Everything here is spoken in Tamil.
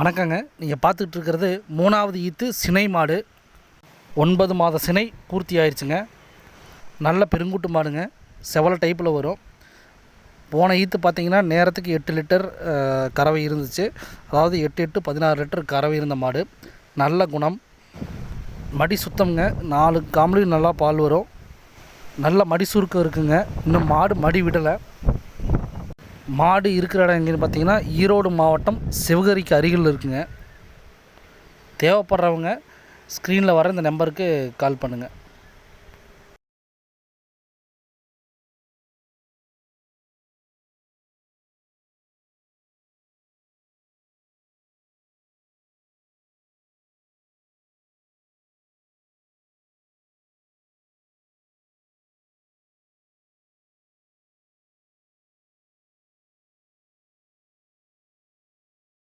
வணக்கங்க. நீங்கள் பார்த்துக்கிட்டு இருக்கிறது மூணாவது ஈத்து சினை மாடு. ஒன்பது மாத சினை பூர்த்தி ஆயிடுச்சுங்க நல்ல பெருங்குட்டு மாடுங்க. செவல டைப்பில் வரும். போன ஈத்து பார்த்தீங்கன்னா நேரத்துக்கு எட்டு லிட்டர் கறவை இருந்துச்சு. அதாவது எட்டு எட்டு பதினாறு லிட்டர் கறவை இருந்த மாடு. நல்ல குணம். மடி சுத்தம்ங்க. நாலு காமலையும் நல்லா பால் வரும். நல்ல மடி சுருக்கம் இருக்குங்க. இன்னும் மாடு மடி விடலை. மாடு இருக்கிற இடம் எங்கேன்னு பார்த்தீங்கன்னா ஈரோடு மாவட்டம் சிவகரிக்கு அருகில் இருக்குங்க. தேவைப்படுறவங்க ஸ்க்ரீனில் வர இந்த நம்பருக்கு கால் பண்ணுங்கள்